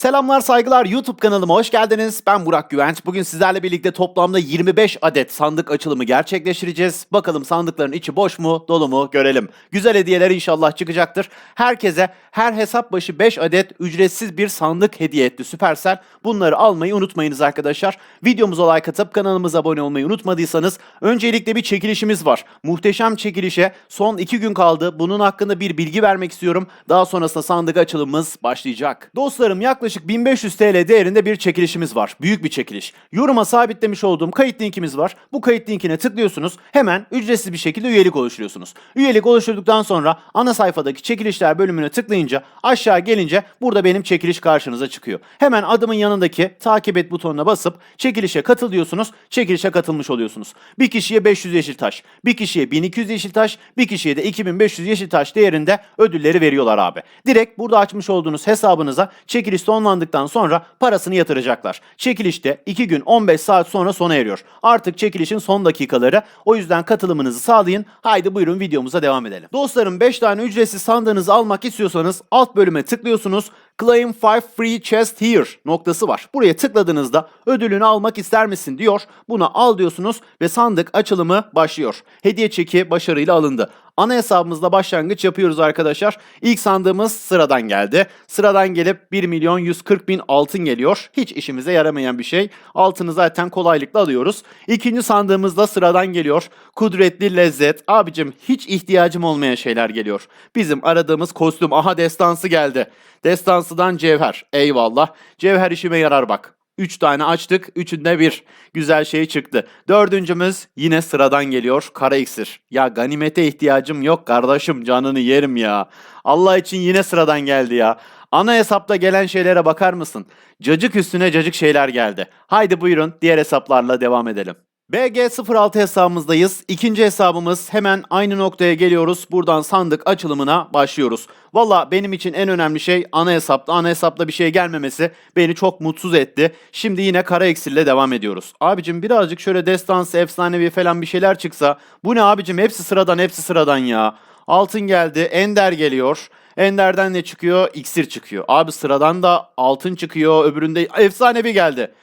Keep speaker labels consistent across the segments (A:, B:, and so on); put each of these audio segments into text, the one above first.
A: Selamlar saygılar YouTube kanalıma hoş geldiniz. Ben Burak Güvenç. Bugün sizlerle birlikte toplamda 25 adet sandık açılımı gerçekleştireceğiz. Bakalım sandıkların içi boş mu dolu mu görelim. Güzel hediyeler inşallah çıkacaktır. Herkese her hesap başı 5 adet ücretsiz bir sandık hediye etti Supercell. Bunları almayı unutmayınız arkadaşlar. Videomuza like atıp kanalımıza abone olmayı unutmadıysanız öncelikle bir çekilişimiz var. Muhteşem çekilişe son 2 gün kaldı. Bunun hakkında bir bilgi vermek istiyorum. Daha sonrasında sandık açılımımız başlayacak. Dostlarım yaklaşık 1500 TL değerinde bir çekilişimiz var. Büyük bir çekiliş. Yoruma sabitlemiş olduğum kayıt linkimiz var. Bu kayıt linkine tıklıyorsunuz. Hemen ücretsiz bir şekilde üyelik oluşturuyorsunuz. Üyelik oluşturduktan sonra ana sayfadaki çekilişler bölümüne tıklayınca aşağı gelince burada benim çekiliş karşınıza çıkıyor. Hemen adımın yanındaki takip et butonuna basıp çekilişe katıl diyorsunuz. Çekilişe katılmış oluyorsunuz. Bir kişiye 500 yeşil taş, bir kişiye 1200 yeşil taş, bir kişiye de 2500 yeşil taş değerinde ödülleri veriyorlar abi. Direkt burada açmış olduğunuz hesabınıza çekiliş sonlandıktan sonra parasını yatıracaklar. Çekilişte 2 gün 15 saat sonra sona eriyor. Artık çekilişin son dakikaları. O yüzden katılımınızı sağlayın. Haydi buyurun videomuza devam edelim. Dostlarım 5 tane ücretsiz sandığınızı almak istiyorsanız alt bölüme tıklıyorsunuz. Claim 5 free chest here noktası var. Buraya tıkladığınızda ödülünü almak ister misin diyor. Buna al diyorsunuz ve sandık açılımı başlıyor. Hediye çeki başarıyla alındı. Ana hesabımızda başlangıç yapıyoruz arkadaşlar. İlk sandığımız sıradan geldi. Sıradan gelip 1 milyon 140 bin altın geliyor. Hiç işimize yaramayan bir şey. Altını zaten kolaylıkla alıyoruz. İkinci sandığımızda sıradan geliyor. Kudretli lezzet. Abicim hiç ihtiyacım olmayan şeyler geliyor. Bizim aradığımız kostüm. Aha destansı geldi. Destansıdan cevher. Eyvallah. Cevher işime yarar bak. 3 tane açtık. Üçünde bir güzel şey çıktı. Dördüncümüz yine sıradan geliyor. Kara iksir. Ya ganimete ihtiyacım yok kardeşim canını yerim ya. Allah için yine sıradan geldi ya. Ana hesapta gelen şeylere bakar mısın? Cacık üstüne cacık şeyler geldi. Haydi buyurun diğer hesaplarla devam edelim. BG06 hesabımızdayız. İkinci hesabımız hemen aynı noktaya geliyoruz. Buradan sandık açılımına başlıyoruz. Valla benim için en önemli şey ana hesapta. Ana hesapta bir şey gelmemesi beni çok mutsuz etti. Şimdi yine kara eksirle devam ediyoruz. Abicim birazcık şöyle destansı, efsanevi falan bir şeyler çıksa. Bu ne abicim hepsi sıradan hepsi sıradan ya. Altın geldi, ender geliyor. Ender'den ne çıkıyor? İksir çıkıyor. Abi sıradan da altın çıkıyor. Öbüründe efsanevi geldi.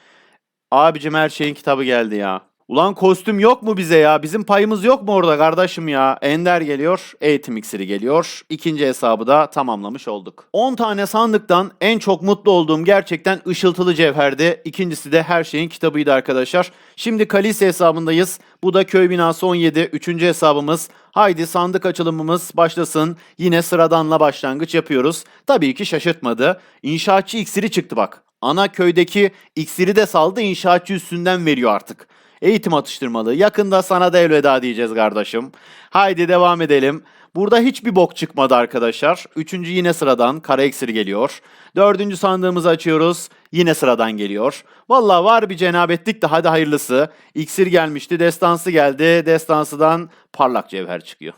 A: Abicim her şeyin kitabı geldi ya. Ulan kostüm yok mu bize ya? Bizim payımız yok mu orada kardeşim ya? Ender geliyor, eğitim iksiri geliyor. İkinci hesabı da tamamlamış olduk. 10 tane sandıktan en çok mutlu olduğum gerçekten ışıltılı cevherdi. İkincisi de her şeyin kitabıydı arkadaşlar. Şimdi Kalise hesabındayız. Bu da köy binası 17. Üçüncü hesabımız. Haydi sandık açılımımız başlasın. Yine sıradanla başlangıç yapıyoruz. Tabii ki şaşırtmadı. İnşaatçı iksiri çıktı bak. Ana köydeki iksiri de saldı inşaatçı üstünden veriyor artık. Eğitim atıştırmalı. Yakında sana da elveda diyeceğiz kardeşim. Haydi devam edelim. Burada hiçbir bok çıkmadı arkadaşlar. Üçüncü yine sıradan kara eksir geliyor. Dördüncü sandığımızı açıyoruz. Yine sıradan geliyor. Valla var bir cenabetlik de hadi hayırlısı. İksir gelmişti. Destansı geldi. Destansıdan parlak cevher çıkıyor.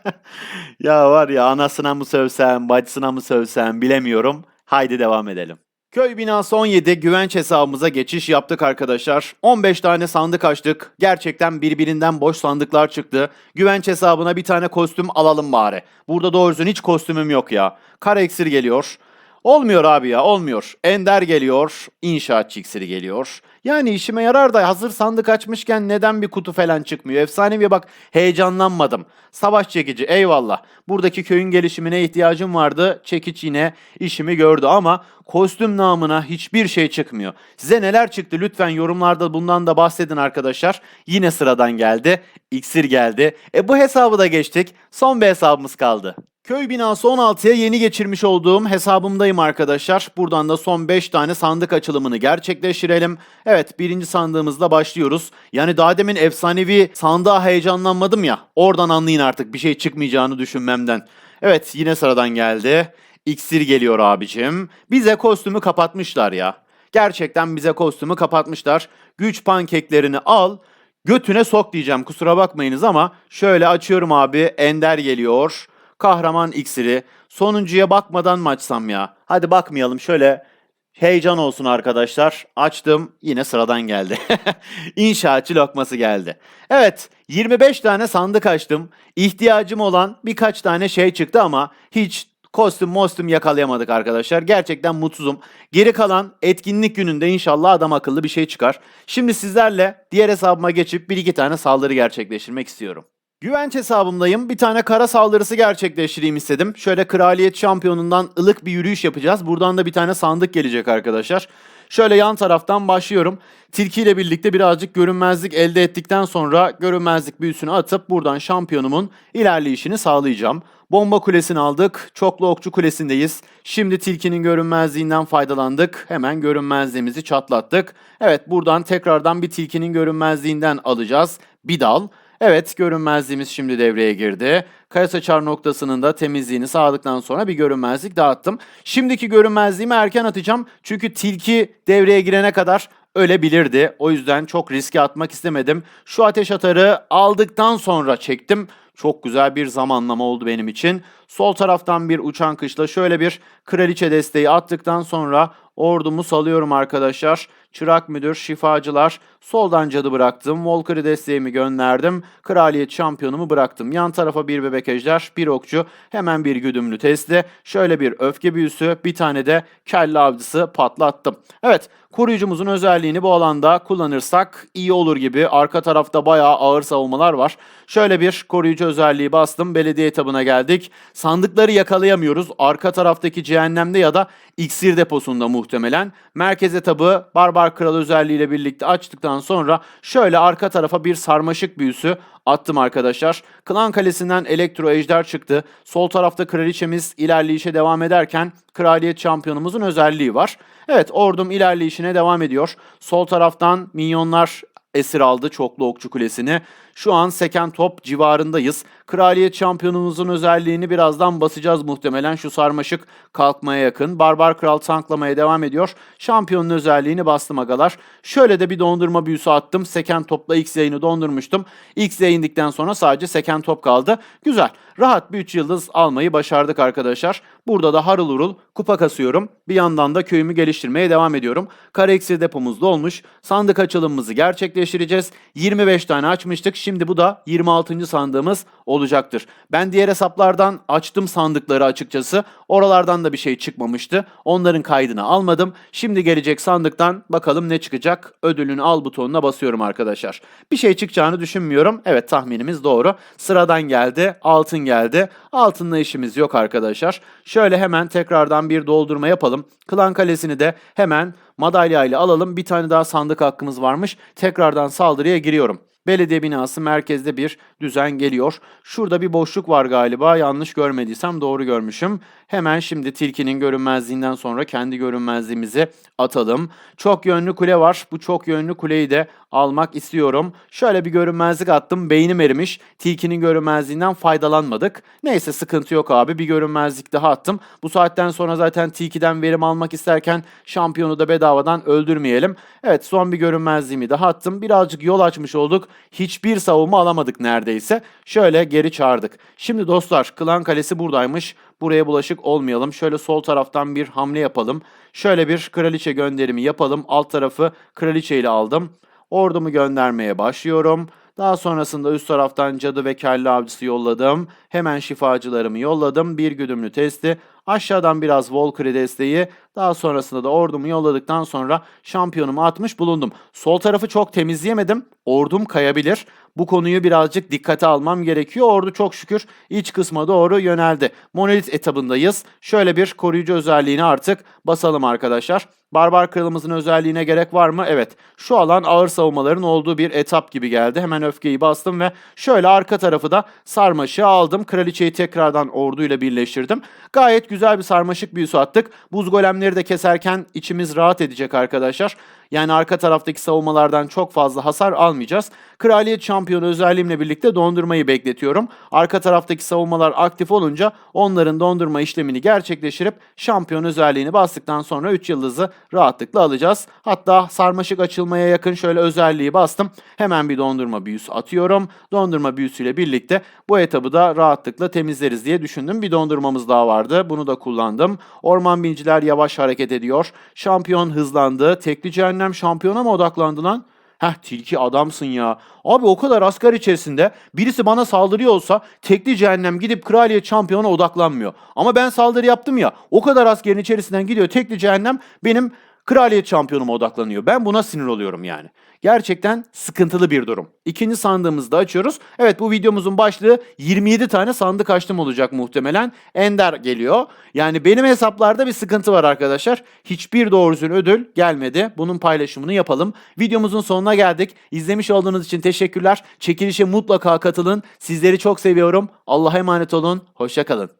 A: ya var ya anasına mı sövsem, bacısına mı sövsem bilemiyorum. Haydi devam edelim. Köy binası 17 güvenç hesabımıza geçiş yaptık arkadaşlar. 15 tane sandık açtık. Gerçekten birbirinden boş sandıklar çıktı. Güvenç hesabına bir tane kostüm alalım bari. Burada doğrusu hiç kostümüm yok ya. Kara iksir geliyor. Olmuyor abi ya olmuyor. Ender geliyor. İnşaatçı iksiri geliyor. Yani işime yarar da hazır sandık açmışken neden bir kutu falan çıkmıyor? Efsanevi bak heyecanlanmadım. Savaş çekici eyvallah. Buradaki köyün gelişimine ihtiyacım vardı. Çekiç yine işimi gördü ama kostüm namına hiçbir şey çıkmıyor. Size neler çıktı lütfen yorumlarda bundan da bahsedin arkadaşlar. Yine sıradan geldi. İksir geldi. E bu hesabı da geçtik. Son bir hesabımız kaldı. Köy binası 16'ya yeni geçirmiş olduğum hesabımdayım arkadaşlar. Buradan da son 5 tane sandık açılımını gerçekleştirelim. Evet birinci sandığımızla başlıyoruz. Yani daha demin efsanevi sandığa heyecanlanmadım ya. Oradan anlayın artık bir şey çıkmayacağını düşünmemden. Evet yine sıradan geldi. İksir geliyor abicim. Bize kostümü kapatmışlar ya. Gerçekten bize kostümü kapatmışlar. Güç pankeklerini al. Götüne sok diyeceğim kusura bakmayınız ama şöyle açıyorum abi. Ender geliyor. Kahraman iksiri. Sonuncuya bakmadan mı açsam ya? Hadi bakmayalım şöyle heyecan olsun arkadaşlar. Açtım yine sıradan geldi. İnşaatçı lokması geldi. Evet 25 tane sandık açtım. İhtiyacım olan birkaç tane şey çıktı ama hiç kostüm mostüm yakalayamadık arkadaşlar. Gerçekten mutsuzum. Geri kalan etkinlik gününde inşallah adam akıllı bir şey çıkar. Şimdi sizlerle diğer hesabıma geçip bir iki tane saldırı gerçekleştirmek istiyorum. Güvenç hesabımdayım. Bir tane kara saldırısı gerçekleştireyim istedim. Şöyle kraliyet şampiyonundan ılık bir yürüyüş yapacağız. Buradan da bir tane sandık gelecek arkadaşlar. Şöyle yan taraftan başlıyorum. Tilki ile birlikte birazcık görünmezlik elde ettikten sonra görünmezlik büyüsünü atıp buradan şampiyonumun ilerleyişini sağlayacağım. Bomba kulesini aldık. Çoklu okçu kulesindeyiz. Şimdi tilkinin görünmezliğinden faydalandık. Hemen görünmezliğimizi çatlattık. Evet buradan tekrardan bir tilkinin görünmezliğinden alacağız. Bir dal. Evet görünmezliğimiz şimdi devreye girdi. Kaya saçar noktasının da temizliğini sağladıktan sonra bir görünmezlik dağıttım. Şimdiki görünmezliğimi erken atacağım. Çünkü tilki devreye girene kadar ölebilirdi. O yüzden çok riske atmak istemedim. Şu ateş atarı aldıktan sonra çektim. Çok güzel bir zamanlama oldu benim için. Sol taraftan bir uçan kışla şöyle bir kraliçe desteği attıktan sonra ordumu salıyorum arkadaşlar. Çırak müdür, şifacılar. Soldan cadı bıraktım. Volker'i desteğimi gönderdim. Kraliyet şampiyonumu bıraktım. Yan tarafa bir bebek ejder, bir okçu, hemen bir güdümlü testi. Şöyle bir öfke büyüsü, bir tane de kelle avcısı patlattım. Evet, koruyucumuzun özelliğini bu alanda kullanırsak iyi olur gibi. Arka tarafta bayağı ağır savunmalar var. Şöyle bir koruyucu özelliği bastım. Belediye etabına geldik. Sandıkları yakalayamıyoruz. Arka taraftaki cehennemde ya da iksir deposunda muhtemelen. Merkez etabı Barbar Kral özelliğiyle birlikte açtıktan sonra şöyle arka tarafa bir sarmaşık büyüsü attım arkadaşlar. Klan Kalesi'nden Elektro Ejder çıktı. Sol tarafta kraliçemiz ilerleyişe devam ederken kraliyet şampiyonumuzun özelliği var. Evet ordum ilerleyişine devam ediyor. Sol taraftan minyonlar esir aldı çoklu okçu kulesini. Şu an seken top civarındayız. Kraliyet şampiyonumuzun özelliğini birazdan basacağız muhtemelen. Şu sarmaşık kalkmaya yakın. Barbar Kral tanklamaya devam ediyor. Şampiyonun özelliğini bastım agalar. Şöyle de bir dondurma büyüsü attım. Seken topla X yayını dondurmuştum. X indikten sonra sadece seken top kaldı. Güzel. Rahat bir 3 yıldız almayı başardık arkadaşlar. Burada da harıl urul kupa kasıyorum. Bir yandan da köyümü geliştirmeye devam ediyorum. Kara iksir depomuz dolmuş. Sandık açılımımızı gerçekleştireceğiz. 25 tane açmıştık. Şimdi bu da 26. sandığımız olacaktır. Ben diğer hesaplardan açtım sandıkları açıkçası. Oralardan da bir şey çıkmamıştı. Onların kaydını almadım. Şimdi gelecek sandıktan bakalım ne çıkacak. Ödülünü al butonuna basıyorum arkadaşlar. Bir şey çıkacağını düşünmüyorum. Evet tahminimiz doğru. Sıradan geldi. Altın geldi. Altınla işimiz yok arkadaşlar. Şöyle hemen tekrardan bir doldurma yapalım. Klan Kalesi'ni de hemen madalya ile alalım. Bir tane daha sandık hakkımız varmış. Tekrardan saldırıya giriyorum. Belediye binası merkezde bir düzen geliyor. Şurada bir boşluk var galiba. Yanlış görmediysem doğru görmüşüm. Hemen şimdi tilkinin görünmezliğinden sonra kendi görünmezliğimizi atalım. Çok yönlü kule var. Bu çok yönlü kuleyi de almak istiyorum. Şöyle bir görünmezlik attım. Beynim erimiş. Tilkinin görünmezliğinden faydalanmadık. Neyse sıkıntı yok abi. Bir görünmezlik daha attım. Bu saatten sonra zaten tilkiden verim almak isterken şampiyonu da bedavadan öldürmeyelim. Evet son bir görünmezliğimi daha attım. Birazcık yol açmış olduk. Hiçbir savunma alamadık neredeyse. Şöyle geri çağırdık. Şimdi dostlar Klan Kalesi buradaymış. Buraya bulaşık olmayalım. Şöyle sol taraftan bir hamle yapalım. Şöyle bir kraliçe gönderimi yapalım. Alt tarafı kraliçe ile aldım. Ordumu göndermeye başlıyorum. Daha sonrasında üst taraftan cadı ve kelle avcısı yolladım. Hemen şifacılarımı yolladım. Bir güdümlü testi. Aşağıdan biraz Volkeri desteği. Daha sonrasında da ordumu yolladıktan sonra şampiyonumu atmış bulundum. Sol tarafı çok temizleyemedim. Ordum kayabilir. Bu konuyu birazcık dikkate almam gerekiyor. Ordu çok şükür iç kısma doğru yöneldi. Monolit etabındayız. Şöyle bir koruyucu özelliğini artık basalım arkadaşlar. Barbar kralımızın özelliğine gerek var mı? Evet. Şu alan ağır savunmaların olduğu bir etap gibi geldi. Hemen öfkeyi bastım ve şöyle arka tarafı da sarmaşığı aldım. Kraliçeyi tekrardan orduyla birleştirdim. Gayet güzel bir sarmaşık büyüsü attık. Buz golemleri de keserken içimiz rahat edecek arkadaşlar. Yani arka taraftaki savunmalardan çok fazla hasar almayacağız. Kraliyet şampiyonu özelliğimle birlikte dondurmayı bekletiyorum. Arka taraftaki savunmalar aktif olunca onların dondurma işlemini gerçekleştirip şampiyon özelliğini bastıktan sonra 3 yıldızı rahatlıkla alacağız. Hatta sarmaşık açılmaya yakın şöyle özelliği bastım. Hemen bir dondurma büyüsü atıyorum. Dondurma büyüsüyle birlikte bu etabı da rahatlıkla temizleriz diye düşündüm. Bir dondurmamız daha vardı. Bunu da kullandım. Orman binciler yavaş hareket ediyor. Şampiyon hızlandı. Tekli cehennem şampiyona mı odaklandı lan? Heh tilki adamsın ya. Abi o kadar asgari içerisinde birisi bana saldırıyor olsa tekli cehennem gidip kraliyet şampiyona odaklanmıyor. Ama ben saldırı yaptım ya o kadar askerin içerisinden gidiyor tekli cehennem benim kraliyet şampiyonuma odaklanıyor. Ben buna sinir oluyorum yani. Gerçekten sıkıntılı bir durum. İkinci sandığımızı da açıyoruz. Evet bu videomuzun başlığı 27 tane sandık açtım olacak muhtemelen. Ender geliyor. Yani benim hesaplarda bir sıkıntı var arkadaşlar. Hiçbir doğrusun ödül gelmedi. Bunun paylaşımını yapalım. Videomuzun sonuna geldik. İzlemiş olduğunuz için teşekkürler. Çekilişe mutlaka katılın. Sizleri çok seviyorum. Allah'a emanet olun. Hoşçakalın.